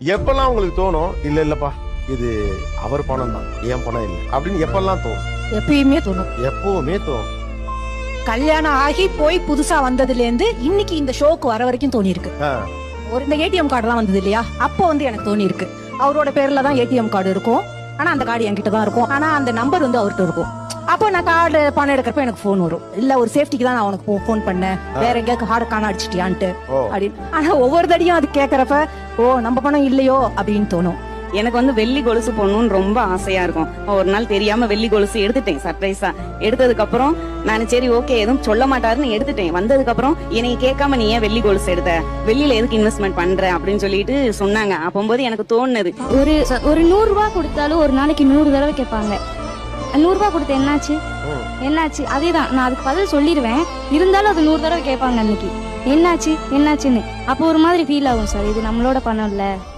எப்பெல்லாம் உங்களுக்கு தோணும் இல்ல இல்லப்பா இது அவர் பணம் தான் என் பணம் இல்லை அப்படின்னு எப்பெல்லாம் தோணும்? எப்பயுமே தோணும். எப்பவுமே தோணும். கல்யாணம் ஆகி போய் புதுசா வந்ததுல இருந்து இன்னைக்கு இந்த ஷோக்கு வர வரைக்கும் தோணி இருக்கு ஆ, ஒரு இந்த ஏடிஎம் கார்டுலாம் வந்தது இல்லையா அப்போ வந்து எனக்கு தோணி இருக்கு அவரோட பேர்ல தான் ஏடிஎம் கார்டு இருக்கும். ஆனா அந்த கார்டு என்கிட்ட தான் இருக்கும். ஆனா அந்த நம்பர் வந்து அவர்கிட்ட இருக்கும். அப்போ நான் கார்டு பணம் எடுக்கிறப்ப எனக்கு ஃபோன் வரும். இல்ல ஒரு சேஃப்டிக்கு தான் நான் உனக்கு ஃபோன் பண்ணேன். வேற எங்கேயாவது கார்டு காண அடிச்சிட்டியான்ட்டு. அப்படின்னு. ஆனா ஒவ்வொரு தடியும் அது கேக்குறப்ப ஓ நம்ம பணம் இல்லையோ? அப்படின்னு தோணும். எனக்கு வந்து வெள்ளி கொலுசு போடணும்னு ரொம்ப ஆசையா இருக்கும். ஒரு நாள் தெரியாம வெள்ளி கொலுசு எடுத்துட்டேன் சர்ப்ரைஸா எடுத்ததுக்கு அப்புறம் நான் சரி ஓகே எதுவும் சொல்ல மாட்டாருன்னு எடுத்துட்டேன். வந்ததுக்கு அப்புறம் என்னை கேட்காம நீ ஏன் வெள்ளி கொலுசு எடுத்த? வெள்ளியில எதுக்கு இன்வெஸ்ட்மெண்ட் பண்ற? அப்படின்னு சொல்லிட்டு சொன்னாங்க. அப்போது எனக்கு தோணுது. ஒரு ஒரு நூறு ரூபாய் கொடுத்தாலும் ஒரு நாளைக்கு நூறு தடவை கேட்பாங்க. நூறு ரூபாய் கொடுத்த என்னாச்சு. என்னாச்சு? அதேதான். நான் அதுக்கு பதில் சொல்லிடுவேன் இருந்தாலும் அது நூறு தடவை கேட்பாங்க அன்னைக்கு. என்னாச்சு? என்னாச்சுன்னு. அப்போ ஒரு மாதிரி ஃபீல் ஆகும் சார் இது நம்மளோட பணம் இல்ல.